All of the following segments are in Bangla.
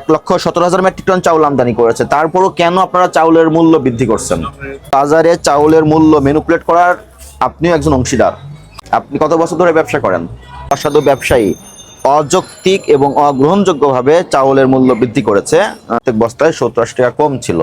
এক লক্ষ সতেরো হাজার মেট্রিক টন চাউল আমদানি করেছে। তারপরও কেন আপনারা চাউলের মূল্য বৃদ্ধি করছেন? বাজারে চাউলের মূল্য মেনুপুলেট করার আপনিও একজন অংশীদার। আপনি কত বছর ধরে ব্যবসা করেন? অসাধু ব্যবসায়ী, অযৌক্তিক এবং অগ্রহণযোগ্যভাবে চাউলের মূল্য বৃদ্ধি করেছে। প্রত্যেক বস্তায় সত্তর টাকা কম ছিল।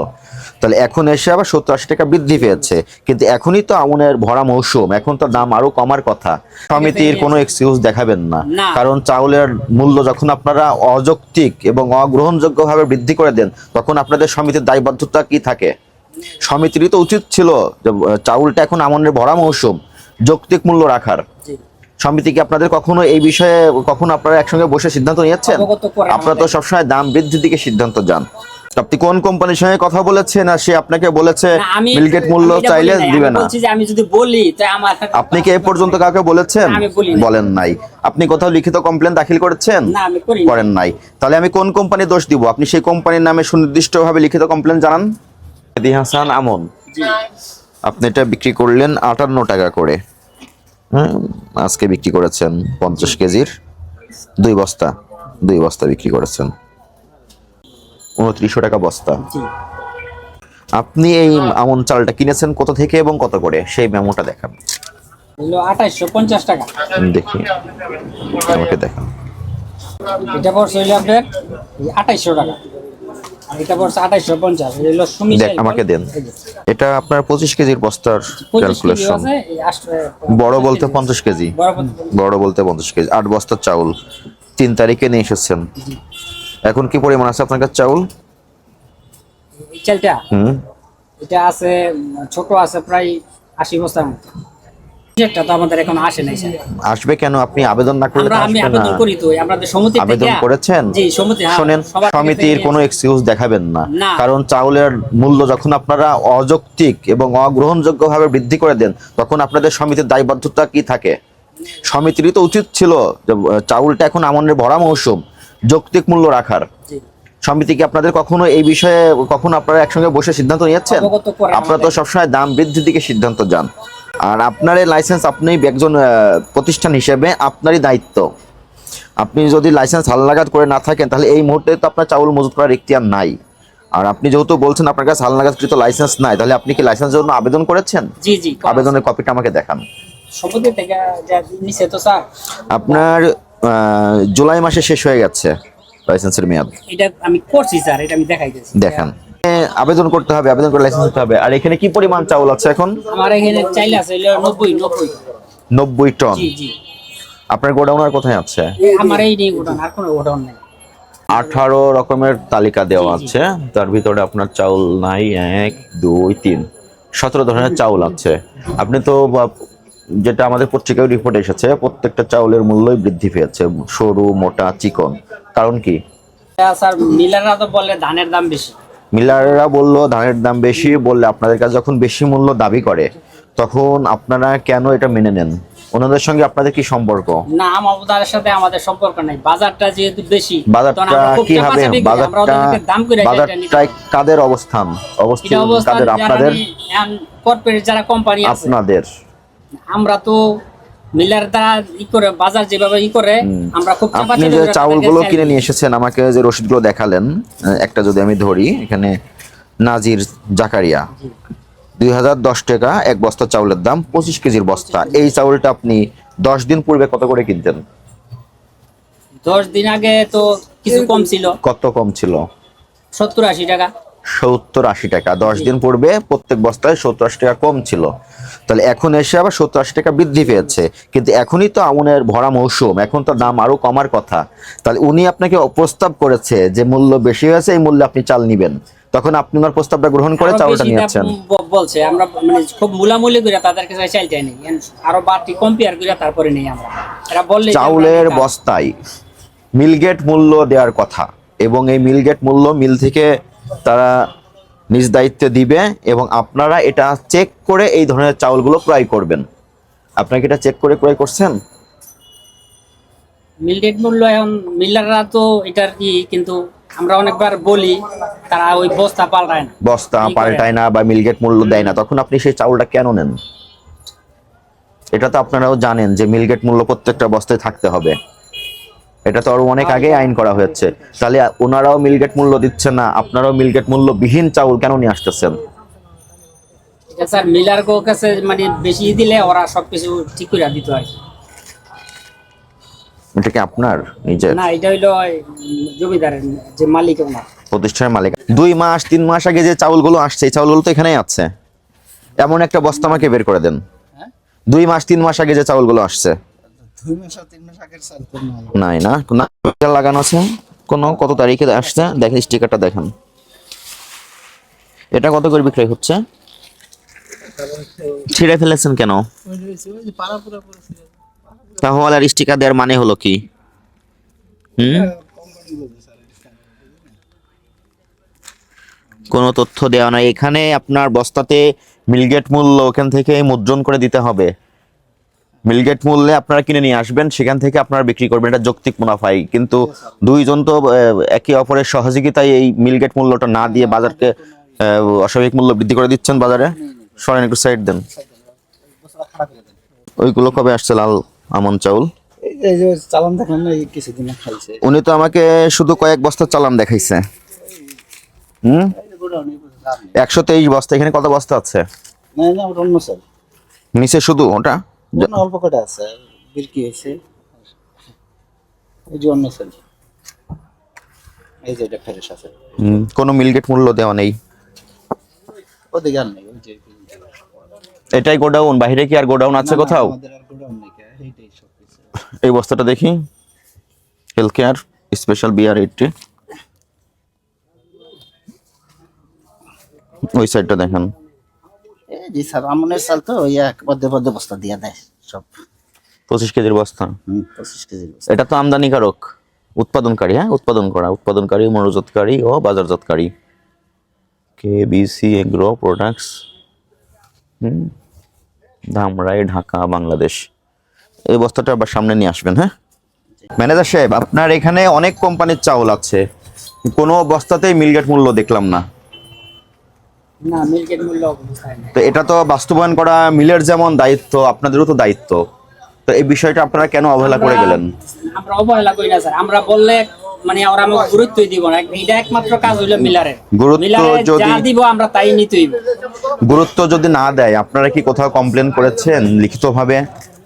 তাহলে এখন এসে আবার সত্তর আশি টাকা বৃদ্ধি পেয়েছে। কিন্তু এখনই তো আমনের ভরা মৌসুম এখন তো দাম আরও কমার কথা। সমিতির কোনো এক্সকিউজ দেখাবেন না। কারণ চাউলের মূল্য যখন আপনারা অযৌক্তিক এবং অগ্রহণযোগ্যভাবে বৃদ্ধি করে দেন তখন আপনাদের সমিতির দায়বদ্ধতা কি থাকে? সমিতিরই তো উচিত ছিল যে চাউলটা এখন আমনের ভরা মৌসুম যৌক্তিক মূল্য রাখার। সমিতি কি আপনাদের কখনো এই বিষয়ে কখনো আপনারা একসঙ্গে বসে সিদ্ধান্ত নিয়েছেন? আপনারা তো সবসময় দাম বৃদ্ধির দিকে সিদ্ধান্ত যান। আপনি কোন কোম্পানির সঙ্গে কথা বলেছেন আর সে আপনাকে বলেছে মিলগেট মূল্য চাইলে দিবে না। বলছি যে আমি যদি বলি তাই আমার আপনি কি এ পর্যন্ত কাউকে বলেছেন? আমি বলি নাই। বলেন নাই। আপনি কোথাও লিখিত কমপ্লেন দাখিল করেছেন? না আমি করি করেন নাই। তাহলে আমি কোন কোম্পানির দোষ দিব? আপনি সেই কোম্পানির নামে সুনির্দিষ্টভাবে লিখিত কমপ্লেন জানান? মেহেদি হাসান আমন। জি। আপনি এটা বিক্রি করলেন আটান্ন টাকা করে। হুম? আজকে বিক্রি করেছেন পঞ্চাশ কেজির। দুই বস্তা। দুই বস্তা বিক্রি করেছেন। উনত্রিশশো টাকা বস্তা। আপনি এই আমন চালটা কিনেছেন কত থেকে এবং কত করে? সেই মেমোটা দেখান। আঠাইশশো পঞ্চাশ টাকা। দেখি। আমাকে দেখান। এটা পড়ছে হইল আপনার আঠাইশশো টাকা। এটা পড়ছে আঠাইশশো পঞ্চাশ। এটা সুমি আমাকে দেন। এটা আপনার পঁচিশ কেজির বস্তার ক্যালকুলেশন বড় বলতে পঞ্চাশ কেজি। বড় বলতে পঞ্চাশ কেজি। আট বস্তার চাউল। তিন তারিখে নিয়ে এসেছেন। এখন কি পরিমাণ আছে আপনার কাছে চাউল? এই চালটা? হুম। এটা আছে ছোট আছে প্রায় আশি বস্তার মতো। তো আমাদের এখন আসে নাই স্যার। আসবে কেন? আপনি আবেদন না করলে আমরা আমি আবেদন করি তো আমাদের সমিতি আবেদন করেছেন? জি সমিতি হ্যাঁ, শোনেন সমিতির কোনো এক্সকিউজ দেখাবেন না। কারণ চাউলের মূল্য যখন আপনারা অযৌক্তিক এবং অগ্রহণযোগ্যভাবে বৃদ্ধি করে দেন তখন আপনাদের সমিতির দায়বদ্ধতা কি থাকে? সমিতিরই তো উচিত ছিল যে চাউলটা এখন আমনের ভরা মৌসুম। যৌক্তিক মূল্য রাখার। সমিতি কি আপনাদের কখনো এই বিষয়ে কখনো আপনারা একসঙ্গে বসে সিদ্ধান্ত নিয়েছেন? আপনারা তো সবসময় দাম বৃদ্ধির দিকে সিদ্ধান্ত যান। আর আপনার এই লাইসেন্স আপনি একজন প্রতিষ্ঠান হিসেবে আপনারই দায়িত্ব। আপনি যদি লাইসেন্স হালনাগাদ করে না থাকেন তাহলে এই মুহূর্তে তো আপনার চাউল মজুত করার ইখতিয়ার নাই। আর আপনি যেহেতু বলছেন আপনার কাছে হালনাগাদকৃত লাইসেন্স নাই তাহলে আপনি কি লাইসেন্সের জন্য আবেদন করেছেন? জি জি আবেদনের কপিটা আমাকে দেখান। আপনার জুলাই মাসে শেষ হয়ে গেছে লাইসেন্সের মেয়াদ। এটা আমি করছি স্যার এটা আমি দেখাইতেছি। দেখান। আবেদন করতে হবে আবেদন করে লাইসেন্স নিতে হবে। আর এখানে কি পরিমাণ চাউল আছে এখন? আমার এখানে চাইলে আছে হইল নব্বই নব্বই। নব্বই টন? জি জি। আপনার গোডাউন আর কোথায় আছে? আমার এই নিয়ে গোডাউন আর কোনো গোডাউন নেই। আঠারো রকমের তালিকা দেওয়া আছে। তার ভিতরে আপনার চাউল নাই এক দুই তিন। সতেরো ধরনের চাউল আছে। আপনি তো যেটা আমাদের পত্রিকায় রিপোর্ট এসেছে প্রত্যেকটা চাউলের মূল্যই বৃদ্ধি পেয়েছে সরু মোটা চিকন। কারণ কি? স্যার মিলাররা তো বলে ধানের দাম বেশি। মিলাররা বলল ধানের দাম বেশি বললে আপনাদের কাছে যখন বেশি মূল্য দাবি করে তখন আপনারা কেন এটা মেনে নেন? ওনাদের সঙ্গে আপনাদের কি সম্পর্ক? না আমাদের সাথে আমাদের সম্পর্ক নাই। বাজারটা যেহেতু বেশি বাজারটা কি হবে? বাজারটা দাম করে যেটা কাদের অবস্থান? অবস্থান অবস্থান কাদের? আপনাদের? কর্পোরেট যারা কোম্পানি আপনাদের। আমরা তো মিলার দ্বারা ই করে বাজার যেভাবে ই করে আমরা খুব আপনি যে চাউলগুলো কিনে নিয়ে এসেছেন আমাকে যে রসিদগুলো দেখালেন একটা যদি আমি ধরি এখানে নাজির জাকারিয়া দুই হাজার দশ টাকা এক বস্তা চাউলের দাম পঁচিশ কেজির বস্তা। এই চাউলটা আপনি দশ দিন পূর্বে কত করে কিনতেন? দশ দিন আগে তো কিছু কম ছিল। কত কম ছিল? সত্তর আশি টাকা। সত্তর আশি টাকা। দশ দিন পূর্বে প্রত্যেক বস্তায় সত্তর আশি টাকা কম ছিল। তাহলে এখন এসে আবার সত্তর আশি টাকা বৃদ্ধি পেয়েছে। কিন্তু এখনই তো আমনের ভরা মৌসুম এখন তো দাম আরও কমার কথা। তাহলে উনি আপনাকে প্রস্তাব করেছে যে মূল্য বেশি হয়েছে এই মূল্যে আপনি চাল নিবেন। তখন আপনি ওনার প্রস্তাবটা গ্রহণ করে আরও চাউলটা বেশি নিয়ে দাম যাচ্ছেন। ব- বলছে আমরা মানে খুব মূলামূলি করে তাদের কাছে চাইল চাই নেই আরও বাড়তি কম্পেয়ার করে তারপরে নেই আমরা। এরা বললে চাউলের বস্তায় মিলগেট মূল্য দেওয়ার কথা। এবং এই মিলগেট মূল্য মিল থেকে তারা নিজ দায়িত্বে দিবে এবং আপনারা এটা চেক করে এই ধরনের চাউলগুলো ক্রয় করবেন। আপনাকে এটা চেক করে ক্রয় করছেন? মিল রেট মূল্য এখন মিলাররা তো এটার কি কিন্তু আমরা অনেকবার বলি তারা ওই বস্তা পাল্টায় না। বস্তা পাল্টায় না বা মিলগেট মূল্য দেয় না। তখন আপনি সেই চাউলটা কেন নেন? এটা তো আপনারাও জানেন যে মিলগেট মূল্য প্রত্যেকটা বস্তায় থাকতে হবে। এটা তো আরও অনেক আগে আইন করা হয়েছে। তাহলে ওনারাও মিলগেট মূল্য দিচ্ছে না আপনারাও মিলগেট মূল্য বিহীন চাউল কেন নিয়ে আসতেছেন? স্যার মিলার কো কাছে মানে বেশি দিলে ওরা সবকিছু ঠিক করে দিত আর কি। এটা কি আপনার নিজের? না এটা হইল জমিদারের যে মালিক ওনার। প্রতিষ্ঠানের মালিক। দুই মাস তিন মাস আগে যে চাউলগুলো আসছে এই চাউলগুলো তো এখানেই আছে। এমন একটা বস্তা আমাকে বের করে দেন। হ্যাঁ? দুই মাস তিন মাস আগে যে চাউলগুলো আসছে। দুই নাই না না লাগানো আছে। কোন, কত তারিখে আসছে? দেখেন স্টিকারটা দেখেন। এটা কত করে বিক্রয় হচ্ছে? ছিঁড়ে ফেলেছেন কেন? তাহলে আর স্টিকার দেওয়ার মানে হলো কি? হুম? কোনো তথ্য দেওয়া নাই। এখানে আপনার বস্তাতে মিলগেট মূল্য ওখান থেকে মুদ্রণ করে দিতে হবে। মিলগেট মূল্যে আপনারা কিনে নিয়ে আসবেন সেখান থেকে আপনারা বিক্রি করবেন। এটা যৌক্তিক মুনাফাই। কিন্তু দুইজন তো একে অপরের সহযোগিতায় এই মিলগেট মূল্যটা না দিয়ে বাজারকে অস্বাভাবিক মূল্য বৃদ্ধি করে দিচ্ছেন বাজারে। সরেন একটু সাইড দেন। ওইগুলো কবে আসছে লাল আমন চাউল? উনি তো আমাকে শুধু কয়েক বস্তা চালান দেখাইছে। হুম। একশো তেইশ বস্তা এখানে কত বস্তা আছে? নিচে শুধু ওটা? অল্প কটা আছে? বিক্রি হয়েছে। এই যে অন্য চাল এই যে এটা ফ্রেশ আছে। কোনো মিলগেট মূল্য দেওয়া নেই। ওদিকে আর নেই ওই যে এটাই গোডাউন বাইরে কি আর গোডাউন আছে কোথাও? এই বস্তাটা দেখি। Health care special BR eighty ওই সাইডটা দেখেন। এই যে স্যার আমনের চাল তো এক পদ্মে পদ্মে বস্তা দিয়ে দেয় সব। পঁচিশ কেজির বস্তা? পঁচিশ কেজির বস্তা। এটা তো আমদানিকারক। উৎপাদনকারী হ্যাঁ? উৎপাদন করা উৎপাদনকারী মনোজাতকারী ও বাজারজাতকারী। কে বিসি এগ্রো প্রোডাক্টস হুম? ধামরাই ঢাকা বাংলাদেশ। এই বস্তাটা আবার সামনে নিয়ে আসবেন হ্যাঁ? ম্যানেজার সাহেব আপনার এখানে অনেক কোম্পানির চাউল আছে। কোনো বস্তাতেই মিলগেট মূল্য দেখলাম না না মিল্কের মূল্য কোথায় নেই তো এটা তো বাস্তবায়ন করা মিলের যেমন দায়িত্ব আপনাদেরও তো দায়িত্ব। তো এই বিষয়টা আপনারা কেন অবহেলা করে গেলেন? আমরা অবহেলা করি না স্যার। আমরা বললে মানে ওরা আমাকে গুরুত্বই দিব না। এটা একমাত্র কাজ হইল মিলারের। গুরুত্ব মিলারে যা যদি- দিব আমরা তাই নিতেই গুরুত্ব যদি না দেয় আপনারা কি কোথাও কমপ্লেন করেছেন লিখিতভাবে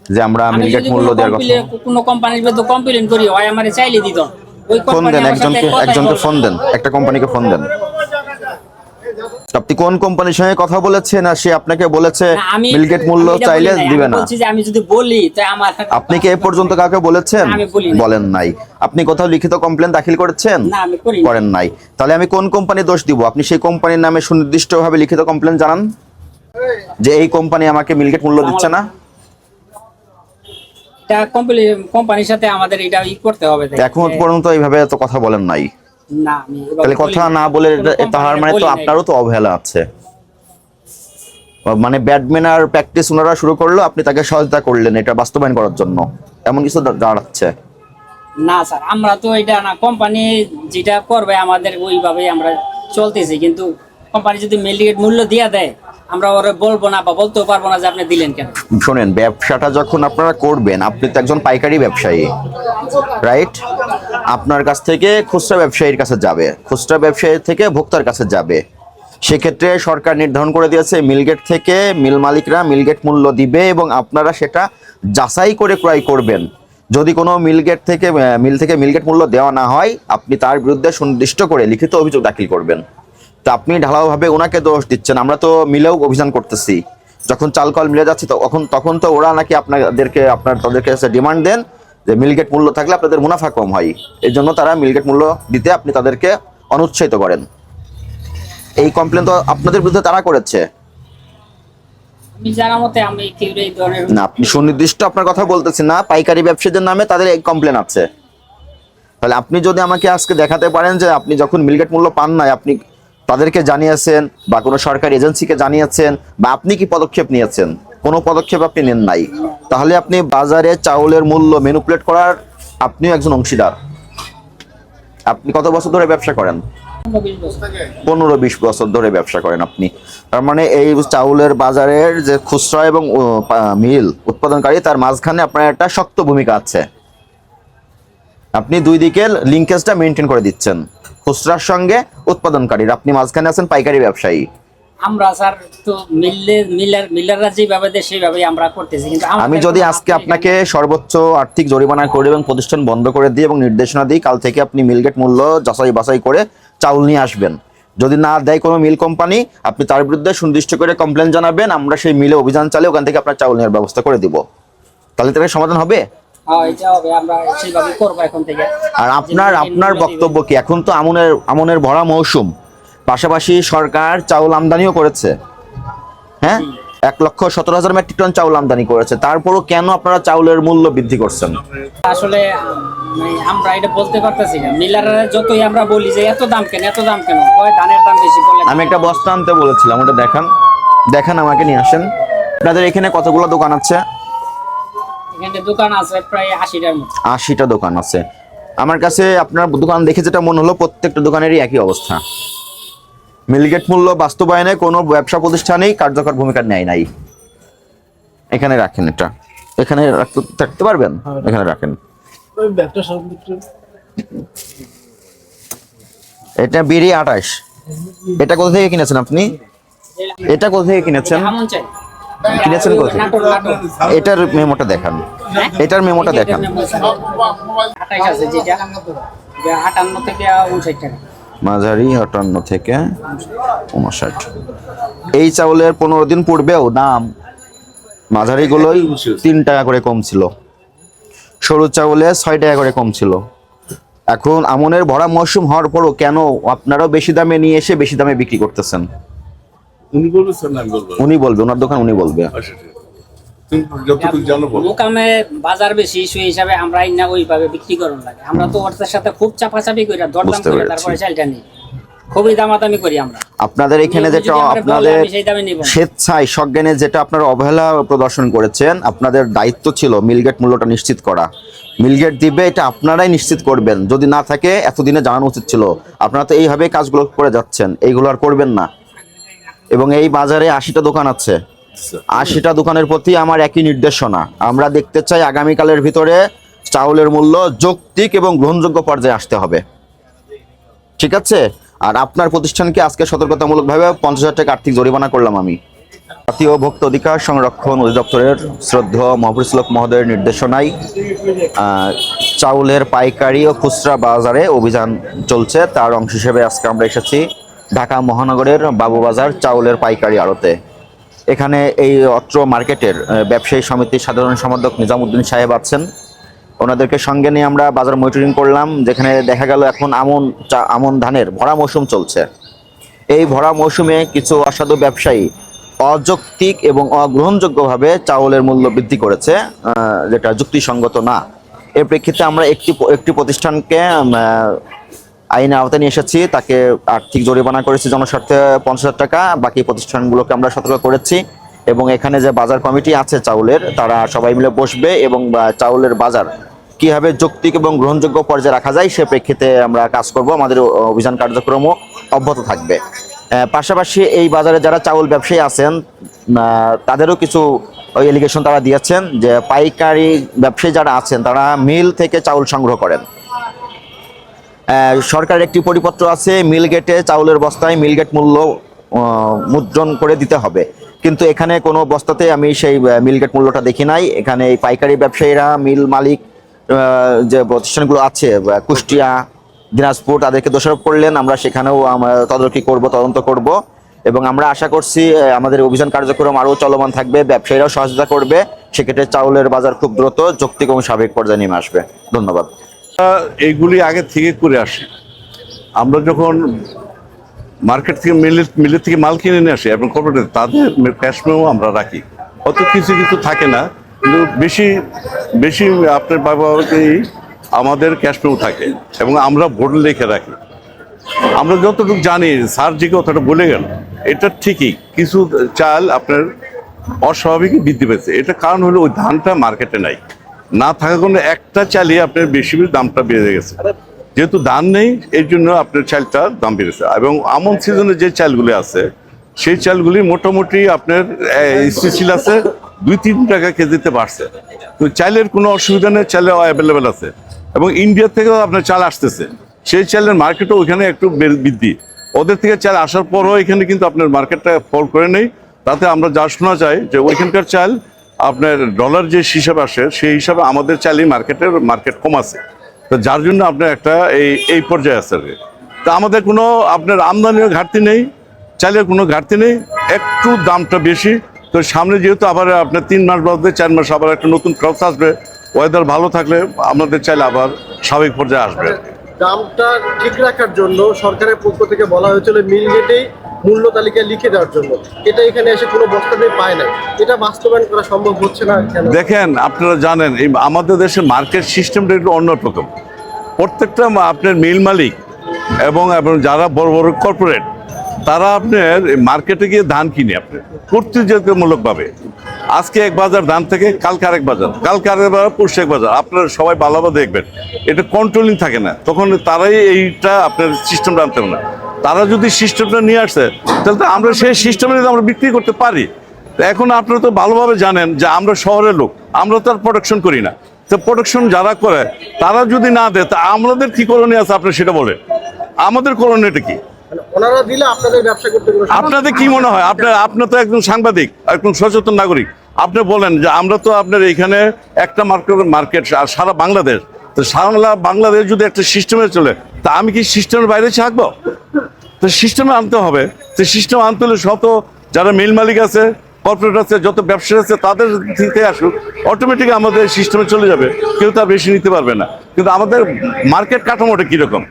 যে আমরা আমি মিলগেট মূল্য দেওয়ার কথা? কোনো কোম্পানির বিরুদ্ধে কমপ্লেন করি হয় আমার চাইলে দিত। ওই ফোন দেন আমার একজনকে একজনকে ফোন দেন একটা কোম্পানিকে ফোন দেন। আপনি কোন কোম্পানির সঙ্গে কথা বলেছেন? আর সে আপনাকে বলেছে মিলগেট মূল্য চাইলে দিবে না। বলছি যে আমি যদি বলি তাই আমার আপনি কি এ পর্যন্ত কাউকে বলেছেন। বলেন নাই। আপনি কোথাও লিখিত কমপ্লেন দাখিল করেছেন। করেন। নাই। তাহলে আমি কোন কোম্পানি দোষ দিব? আপনি সেই কোম্পানির নামে সুনির্দিষ্টভাবে লিখিত কমপ্লেন জানান? যে এই কোম্পানি আমাকে মিলগেট মূল্য দিচ্ছে না? এটা কোম্পানির সাথে আমাদের এটা ই করতে হবে। এখন পর্যন্ত এইভাবে তো কথা বলেন নাই। না তাহলে কথা না বলে তাহার মানে তো আপনারও তো অবহেলা আছে। মানে ব্যাডমিনার প্র্যাকটিস ওনারা শুরু করল আপনি তাকে সহায়তা করলেন এটা বাস্তবায়ন করার জন্য। এমন কিছু দাঁড়াচ্ছে? না স্যার আমরা তো এটা না কোম্পানি যেটা করবে আমাদের ওইভাবেই আমরা চলতেছি কিন্তু কোম্পানি যদি মেলিগেট মূল্য দিয়ে দেয় আমরা ওরা বলব না বা বলতেও পারব না যে আপনি দিলেন কেন। শোনেন ব্যবসাটা যখন আপনারা করবেন আপনি তো একজন পাইকারি ব্যবসায়ী রাইট আপনার কাছ থেকে খুচরা ব্যবসায়ীর কাছে যাবে। খুচরা ব্যবসায়ী থেকে ভোক্তার কাছে যাবে। সেক্ষেত্রে সরকার নির্ধারণ করে দিয়েছে, মিলগেট থেকে মিল মালিকরা মিলগেট মূল্য দিবে এবং আপনারা সেটা যাচাই করে ক্রয় করবেন। যদি কোনো মিলগেট থেকে মিল থেকে মিলগেট মূল্য দেওয়া না হয়, আপনি তার বিরুদ্ধে সুনির্দিষ্ট করে লিখিত অভিযোগ দাখিল করবেন। তো আপনি ঢালাওভাবে ওনাকে দোষ দিচ্ছেন, আমরা তো মিলেও অভিযান করতেছি। যখন চাল কল মিলে যাচ্ছে তখন তখন তো ওরা নাকি আপনাদেরকে, আপনার তাদের কাছে ডিমান্ড দেন যে মিলগেট মূল্য থাকলে আপনাদের মুনাফা কম হয়। এই জন্য তারা মিলগেট মূল্য দিতে আপনি তাদেরকে অনুৎসাহিত করেন। এই কমপ্লেন তো আপনাদের বিরুদ্ধে তারা করেছে। না আপনি সুনির্দিষ্ট আপনার কথা বলতেছি না পাইকারি ব্যবসায়ীদের নামে তাদের এই কমপ্লেন আছে। তাহলে আপনি যদি আমাকে আজকে দেখাতে পারেন যে আপনি যখন মিলগেট মূল্য পান নাই আপনি তাদেরকে জানিয়েছেন বা কোনো সরকারি এজেন্সিকে জানিয়েছেন বা আপনি কি পদক্ষেপ নিয়েছেন? কোনো পদক্ষেপ আপনি নেন নাই। তাহলে আপনি বাজারে চাউলের মূল্য মেনুপুলেট করার আপনিও একজন অংশীদার। আপনি কত বছর ধরে ব্যবসা করেন? পনেরো বিশ বছর ধরে ব্যবসা করেন আপনি। তার মানে এই চাউলের বাজারের যে খুচরা এবং মিল উৎপাদনকারী, তার মাঝখানে আপনার একটা শক্ত ভূমিকা আছে। আপনি দুই দিকে লিঙ্কেজটা মেনটেন করে দিচ্ছেন। খুচরার সঙ্গে উৎপাদনকারীর। আপনি মাঝখানে আছেন পাইকারি ব্যবসায়ী। আমরা স্যার তো মিললে মিলার মিলাররা যেভাবে দেয় সেইভাবেই আমরা করতেছি। কিন্তু আমি যদি আজকে আপনি আপনাকে সর্বোচ্চ আর্থিক জরিমানা করে এবং প্রতিষ্ঠান বন্ধ করে দিই এবং নির্দেশনা দিই কাল থেকে আপনি মিলগেট মূল্য যাচাই বাছাই করে চাউল নিয়ে আসবেন। যদি না দেয় কোনো মিল কোম্পানি আপনি তার বিরুদ্ধে সুনির্দিষ্ট করে কমপ্লেন জানাবেন আমরা সেই মিলে অভিযান চালিয়ে ওখান থেকে আপনার চাউল নেওয়ার ব্যবস্থা করে দিব। তাহলে তার সমাধান হবে? আর আপনার আপনার বক্তব্য কি? এখন তো আমনের আমনের ভরা মৌসুম। পাশাপাশি সরকার চাউল আমদানিও করেছে। হ্যাঁ? এক লক্ষ সতেরো হাজার মেট্রিক টন চাউল আমদানি করেছে। তারপরও কেন আপনারা চাউলের মূল্য বৃদ্ধি করছেন? আসলে মানে আমরা এটা বলতে পারতেছি না। মিলাররা যতই আমরা বলি যে এত দাম কেন? এত দাম কেন? কয় ধানের দাম বেশি বলে আমি একটা বস্তা আনতে বলেছিলাম ওটা দেখান। দেখান আমাকে নিয়ে আসেন। আপনাদের এখানে কতগুলো দোকান আছে? এখানে দোকান আছে প্রায় মতো। দোকান আছে। আমার কাছে আপনার দোকান দেখে যেটা মনে হলো প্রত্যেকটা দোকানেরই একই অবস্থা। মিলগেট মূল্য বাস্তবায়নে কোনো ব্যবসা প্রতিষ্ঠানেই কার্যকর ভূমিকা নেয় নাই। এখানে রাখেন এটা। এখানে থাকতে পারবেন? এখানে রাখেন। এটা বিড়ি আঠাশ এটা কোথা থেকে কিনেছেন আপনি? এটা কোথা থেকে কিনেছেন? কিনেছেন কোথায়? এটার মেমোটা দেখান। এটার মেমোটা দেখান। মাঝারি আটান্ন থেকে উনষাট। এই চাউলের পনেরো দিন পূর্বেও দাম মাঝারিগুলোই তিন টাকা করে কম ছিল। সরু চাউলে ছয় টাকা করে কম ছিল। এখন আমনের ভরা মৌসুম হওয়ার পরও কেন আপনারাও বেশি দামে নিয়ে এসে বেশি দামে বিক্রি করতেছেন? উনি বলেছেন আমি বলব উনি বলবে ওনার দোকান উনি বলবে। আচ্ছা ঠিক তুমি যতটুকু জানো বলো। মোকামে বাজার বেশি সেই হিসাবে আমরা না ওইভাবে বিক্রি করুন লাগে। আমরা তো ওর সাথে খুব চাপাচাপি করি দরদাম করে তারপরে চালটা নিই। খুবই দামাদামি করি আমরা। আপনাদের এখানে যেটা আপনাদের। স্বেচ্ছায় সজ্ঞানে যেটা আপনারা অবহেলা প্রদর্শন করেছেন আপনাদের দায়িত্ব ছিল মিলগেট মূল্যটা নিশ্চিত করা। মিলগেট দিবে এটা আপনারাই নিশ্চিত করবেন। যদি না থাকে এতদিনে জানানো উচিত ছিল। আপনারা তো এইভাবে কাজগুলো করে যাচ্ছেন। এইগুলো আর করবেন না। এবং এই বাজারে আশিটা দোকান আছে। আশিটা দোকানের প্রতি আমার একই নির্দেশনা। আমরা দেখতে চাই আগামীকালের ভিতরে চাউলের মূল্য যৌক্তিক এবং গ্রহণযোগ্য পর্যায়ে আসতে হবে। ঠিক আছে? আর আপনার প্রতিষ্ঠানকে আজকে সতর্কতামূলকভাবে পঞ্চাশ হাজার টাকা আর্থিক জরিমানা করলাম আমি। জাতীয় ভোক্তা অধিকার সংরক্ষণ অধিদপ্তরের শ্রদ্ধা মহফিসুলক মহোদয়ের নির্দেশনায় চাউলের পাইকারি ও খুচরা বাজারে অভিযান চলছে। তার অংশ হিসেবে আজকে আমরা এসেছি। ঢাকা মহানগরের বাবুবাজার চাউলের পাইকারি আড়তে। এখানে এই অত্র মার্কেটের ব্যবসায়ী সমিতির সাধারণ সম্পাদক নিজামুদ্দিন সাহেব আছেন। ওনাদেরকে সঙ্গে নিয়ে আমরা বাজার মনিটরিং করলাম, যেখানে দেখা গেল এখন আমন চা- আমন ধানের ভরা মৌসুম চলছে। এই ভরা মৌসুমে কিছু অসাধু ব্যবসায়ী অযৌক্তিক এবং অগ্রহণযোগ্যভাবে চাউলের মূল্য বৃদ্ধি করেছে যেটা যুক্তিসঙ্গত না। এর প্রেক্ষিতে আমরা একটি একটি প্রতিষ্ঠানকে আইনের আওতায় নিয়ে এসেছি, তাকে আর্থিক জরিমানা করেছি জনস্বার্থে পঞ্চাশ হাজার টাকা, বাকি প্রতিষ্ঠানগুলোকে আমরা সতর্ক করেছি। এবং এখানে যে বাজার কমিটি আছে চাউলের, তারা সবাই মিলে বসবে এবং চাউলের বাজার কীভাবে যৌক্তিক এবং গ্রহণযোগ্য পর্যায়ে রাখা যায় সে প্রেক্ষিতে আমরা কাজ করব। আমাদের অভিযান কার্যক্রমও অব্যাহত থাকবে। পাশাপাশি এই বাজারে যারা চাউল ব্যবসায়ী আছেন তাদেরও কিছু ওই এলিগেশন তারা দিয়েছেন যে পাইকারি ব্যবসায়ী যারা আছেন, তারা মিল থেকে চাউল সংগ্রহ করেন। সরকারের একটি পরিপত্র আছে মিল গেটে চাউলের বস্তায় মিল গেট মূল্য মুদ্রণ করে দিতে হবে। কিন্তু এখানে কোনো বস্তাতে আমি সেই আহ, মিল গেট মূল্যটা দেখি নাই। এখানে পাইকারি ব্যবসায়ীরা মিল মালিক যে প্রতিষ্ঠানগুলো আছে কুষ্টিয়া দিনাজপুর তাদেরকে দোষারোপ করলেন। আমরা সেখানেও তদারকি করব তদন্ত করব। এবং আমরা আশা করছি আমাদের অভিযান কার্যক্রম আরও চলমান থাকবে। ব্যবসায়ীরাও সহযোগিতা করবে। সেক্ষেত্রে চাউলের বাজার খুব দ্রুত যৌক্তিক এবং স্বাভাবিক পর্যায়ে নেমে আসবে। ধন্যবাদ। এইগুলি আগে থেকে করে আসি। আমরা যখন মার্কেট থেকে মিলের মিলের থেকে মাল কিনে নিয়ে আসি এবং কর্পোরেট তাদের ক্যাশমেও আমরা রাখি। অত কিছু কিছু থাকে না, কিন্তু বেশি বেশি আপনার বাবাকেই আমাদের ক্যাশমেও থাকে এবং আমরা ভোট লিখে রাখি। আমরা যতটুকু জানি, স্যার যে কথাটা বলে গেল, এটা ঠিকই। কিছু চাল আপনার অস্বাভাবিক বৃদ্ধি পেয়েছে। এটা কারণ হলো ওই ধানটা মার্কেটে নাই। না থাকার কোনো একটা চালই আপনার বেশি বেশি দামটা বেড়ে গেছে। যেহেতু ধান নেই এই জন্য আপনার চালটার দাম বেড়েছে। এবং আমন সিজনে যে চালগুলি আছে সেই চালগুলি মোটামুটি আপনার স্থিতিশীল আছে দুই তিন টাকা কেজিতে বাড়ছে। তো চালের কোনো অসুবিধা নেই চালে অ্যাভেলেবেল আছে। এবং ইন্ডিয়া থেকেও আপনার চাল আসতেছে। সেই চালের মার্কেটও ওইখানে একটু বৃদ্ধি। ওদের থেকে চাল আসার পরও এখানে কিন্তু আপনার মার্কেটটা ফল করে নেই। তাতে আমরা যা শোনা যায় যে ওইখানকার চাল আপনার ডলার যে হিসাব আসে, সেই হিসাবে আমাদের চালই মার্কেটের মার্কেট কম আছে। তো যার জন্য আপনার একটা এই এই পর্যায়ে আছে আর। তা আমাদের কোনো আপনার আমদানিও ঘাটতি নেই চালের কোনো ঘাটতি নেই, একটু দামটা বেশি। তো সামনে যেহেতু আবার আপনার তিন মাস বাদে চার মাস আবার একটা নতুন ক্রপস আসবে ওয়েদার ভালো থাকলে আমাদের চাইলে আবার স্বাভাবিক পর্যায়ে আসবে দামটা ঠিক রাখার জন্য সরকারের পক্ষ থেকে বলা হয়েছিল মিল গেটেই মূল্য তালিকা লিখে দেওয়ার জন্য। এটা এখানে এসে কোনো বস্তাতে পায় না এটা বাস্তবায়ন করা সম্ভব হচ্ছে না দেখেন, আপনারা জানেন, এই আমাদের দেশের মার্কেট সিস্টেমটা একটু অন্যরকম প্রত্যেকটা আপনার মিল মালিক এবং এবং যারা বড় বড় কর্পোরেট তারা আপনার মার্কেটে গিয়ে ধান কিনে আপনার কর্তৃত্বমূলকভাবে আজকে এক বাজার ধান থেকে কালকে আরেক বাজার। কালকে আরেক বাজার, পরশু এক বাজার। আপনারা সবাই ভালোভাবে দেখবেন। এটা কন্ট্রোলিং থাকে না। তখন তারাই এইটা আপনার সিস্টেমটা আনতে না। তারা যদি সিস্টেমটা নিয়ে আসে তাহলে তো আমরা সেই সিস্টেমে যদি আমরা বিক্রি করতে পারি তো এখন আপনারা তো ভালোভাবে জানেন যে আমরা শহরের লোক আমরা তো আর প্রোডাকশন করি না। তো প্রোডাকশন যারা করে তারা যদি না দেয় তা আমাদের কি করণীয় আছে আপনি সেটা বলেন। আমাদের করণীয়টা কি? মানে আপনাদের কি মনে হয়? আপনার আপনার তো একজন সাংবাদিক একজন সচেতন নাগরিক। আপনি বলেন যে আমরা তো আপনার এখানে একটা মার্কেট মার্কেট আর সারা বাংলাদেশ তো সারা বাংলাদেশ যদি একটা সিস্টেমে চলে, তা আমি কি সিস্টেমের বাইরে থাকব? তো সিস্টেমে আনতে হবে। তো সিস্টেম আনতে হলে শত যারা মিল মালিক আছে কর্পোরেট আছে, যত ব্যবসা আছে, তাদের থেকে আসুক অটোমেটিক আমাদের সিস্টেমে চলে যাবে। কেউ তা বেশি নিতে পারবে না। কিন্তু আমাদের মার্কেট কাঠামোটা কীরকম?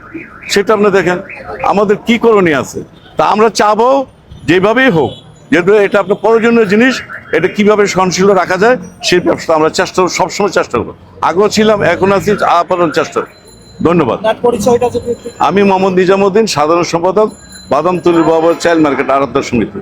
সেটা আপনি দেখেন। আমাদের কি করণীয় আছে? তা আমরা চাবো যেভাবেই হোক, যেহেতু এটা আপনার প্রয়োজনীয় জিনিস এটা কীভাবে সহনশীল রাখা যায় সেই ব্যবস্থা আমরা চেষ্টা করব সবসময় চেষ্টা করব। আগ্রহ ছিলাম এখন আছি আপাতন চেষ্টা করব। ধন্যবাদ। আমি মোহাম্মদ নিজামুদ্দিন সাধারণ সম্পাদক বাদামতুলি বাবা চাইল্ড মার্কেট আরাধ্য সমিতি।